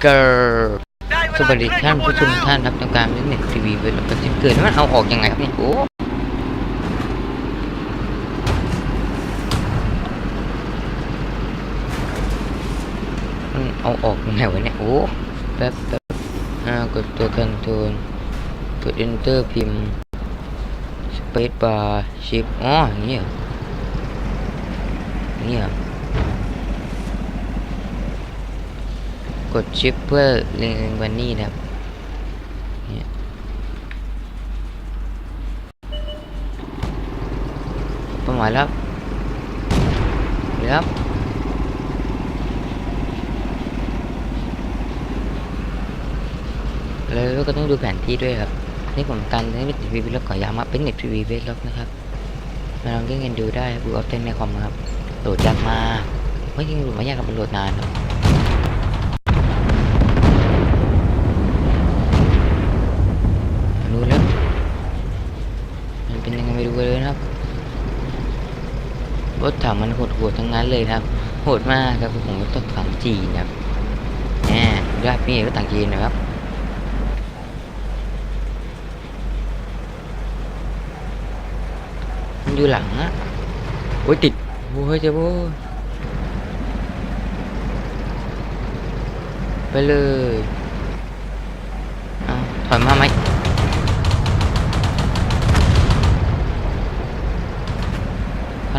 เกอร์สวัสดีท่านผู้ชมทุกท่านครับต้องการเล่นเน็ตทีวีเวลาประจิเกิดแล้วมันเอาออกยังไงครับเนี่ยโอ้มันเอาออกยังไงวะเนี่ยโอ้แป๊บแป๊บอ่ากดตัวกันโทนกด enter พิมพ์ space bar shift อ๋ออย่างนี้เหรออย่างนี้เหร กดชิปเพื่อเล็งวันนี้นะครับเนี่ยประมาณแล้วครับแล้วก็ต้องดูแผนที่ด้วยครับนี่ผมกันเน็ตทีวีแล้วขอย้ำว่าเป็นเน็ตทีวีเวสล็อกนะครับมาลองเล่นกันดูได้บูออฟเทนในคอมครับโหลดยากมากไม่จริงโหลดไม่ยากครับมันโหลดนานครับ รู้แล้ว มัน เป็นยังไงไม่รู้เลยนะครับ รถถังมันโหดๆทั้งนั้นเลยครับ โหดมากครับผมรถถังจีนครับแหมยอดพี่รถถังจีนนะครับมันอยู่หลังอะโอ้ยติดโอ้ยเจ้าโว้ไปเลย เอาถอยมาไหม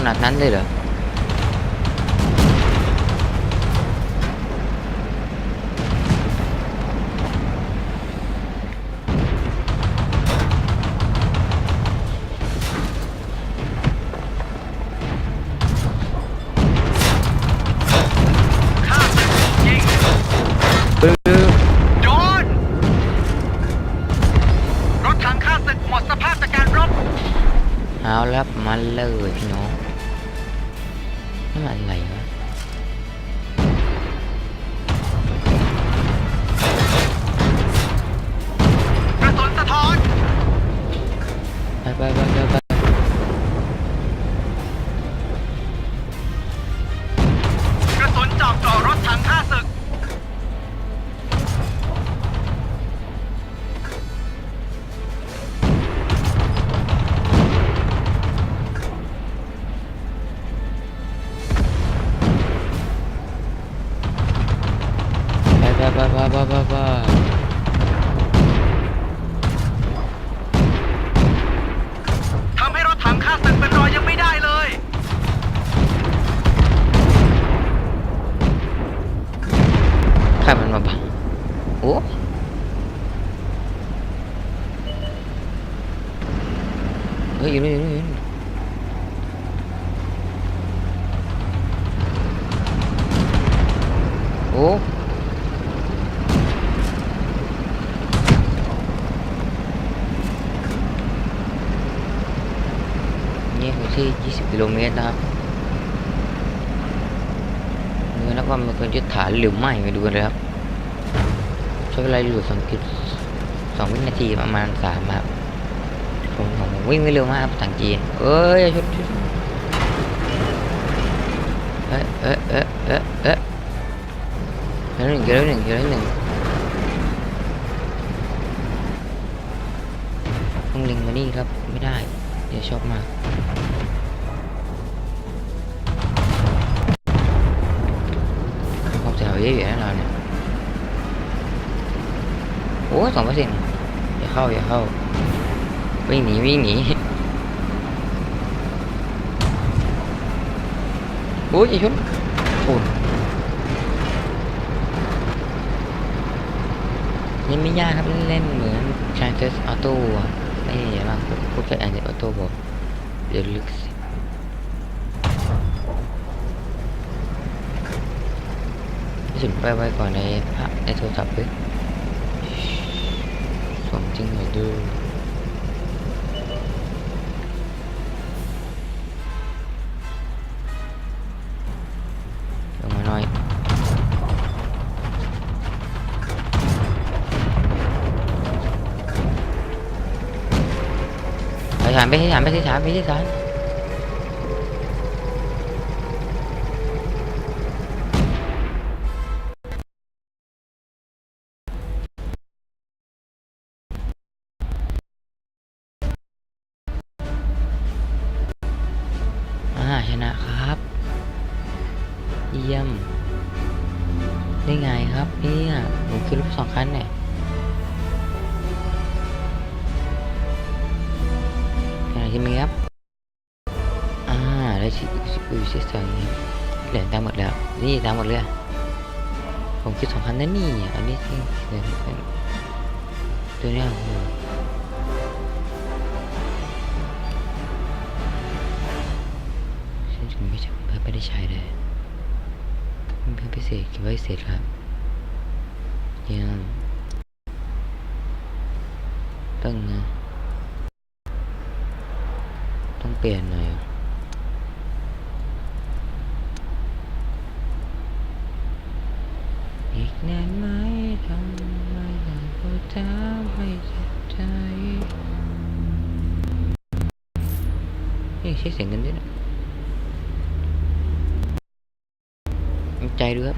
นาดนั้นเลยเหรอ เฮ้ยอยู่นี่อยู่นี่อยู่นี่โอ้ที่ 20 กิโลเมตรนะครับดูนะว่ามันควรยึดฐานหรือไม่ไปดูกันเลยครับ ใช้เวลาอยู่สองกิสองวินาทีประมาณสามครับ ผมผมวิ่งไม่เร็วมากครับต่างจีนเอ้ยชุดเอ๊ะเอ๊ะเอ๊ะเอ๊ะเอ๊ะเดี๋ยวหนึ่งเดี๋ยวหนึ่งเดี๋ยวหนึ่งต้องเล็งมานี่ครับไม่ได้ เดี๋ยวชอบมากความเสียหายเยอะอยู่นะเราเนี่ยโอ้สองเปอร์เซ็นต์อย่าเข้าอย่าเข้า วิ่งหนีวิ่งหนีโอ้ยชนโอ้นี่ไม่ยากครับเล่นเหมือน Chances Auto อะไม่ใช่มากพวกแค่ Chances Auto บอกเดี๋ยวลึกสิที่สุดไปไว้ก่อนในภาพในโทรศัพท์เลยสมจริงเลยดูานไปที่ฐานไปที่ฐานไปที่ฐานชนะครับ เยี่ยม ได้ไงครับเนี่อะผมคือรูปสองคันเนี่ย อุ้ยเสียงเหรียญตามหมดแล้ว นี่ตามหมดเลยผมคิดสองคันนั่นนี่อันนี้ที่เหรียญตัวเนี้ยฉันถึงไม่ใช่ไม่ได้ใช้เลยมันเป็นพิเศษคิดว่าพิเศษครับยี่ยมต้องนะต้องเปลี่ยนหน่อยอะอีกนานไหมทำไมต้องพูดจาไม่เจ็บใจ นี่ใช้เสียงกันด้วยนะตั้งใจดูครั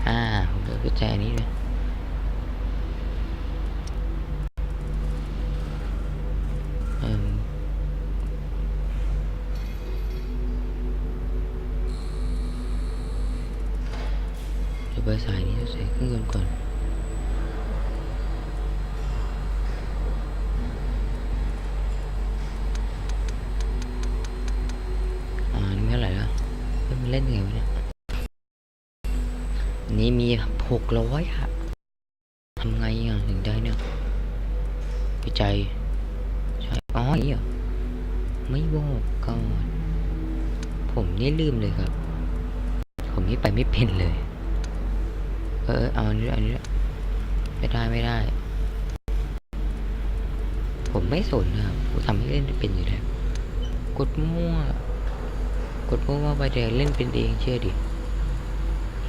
นี่มีหกร้อยอะทำไงอะถึงได้เนี่ยวิจัยใช่อ๋ออย่างนี้เหรอไม่บอกก่อนผมนี่ลืมเลยครับ ผมนี่ไปไม่เป็นเลย เออเอาอันนี้อันนี้ไม่ได้ไม่ได้ ผมไม่สนนะครับผมทำให้เล่นเป็นอยู่แล้ว กดมั่ว กดมั่วว่าไปเดี๋ยวเล่นเป็นเองเชื่อดิ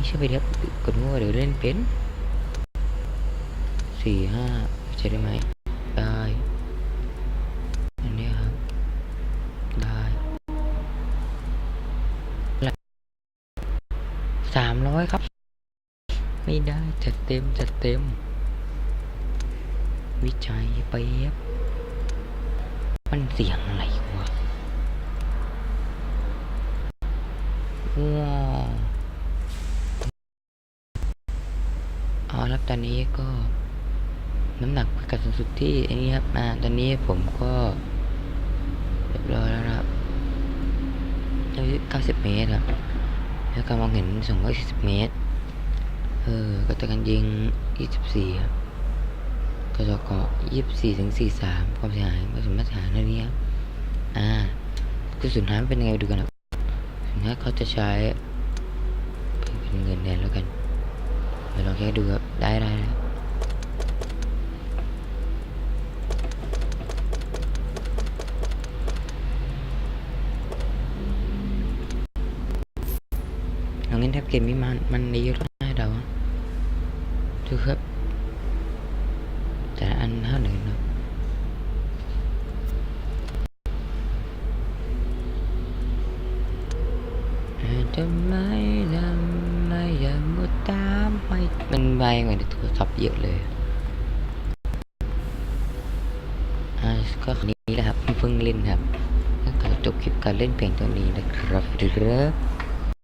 นี่เชื่อไปเดี๋ยวกดมั่วเดี๋ยวเล่นเป็นสี่ห้าใช่ได้ไหมได้อันนี้ครับได้สามร้อยครับ ไม่ได้จัดเต็มจัดเต็ม วิจัยไปบมันเสียงอะไรวะว้าวเอาละ ตอนนี้ก็น้ำหนักพิกัดสูงสุดที่อันนี้ครับอ่าตอนนี้ผมก็เรียบร้อยแล้วครับ90เมตรครับแล้วก็มองเห็น240เมตร เออก็จะกันยิง24ครับกจก24ถึง43ความเสียหายไม่สมมาตรฐานเท่านี้ครับอ่ากระสุนหายเป็นยังไงดูกันครับถ้าเขาจะใช้เป็นเงินแทนแล้วกันเดี๋ยวลองแค่ดูครับ ได้ได้ได้เอางั้นแทบเกมนี้มันมั นดีเยอะแล้วนะเดาดูครับแต่ละอันเท่าไหร่เนาะทำไมทำไมยังมุดตามไปมันใบเหมือนในโทรศัพท์เยอะเลยอ่าก็คนนี้แหละครับเพิ่งเล่นครับก็จบคลิปการเล่นเพลงตัวนี้นะครับครับ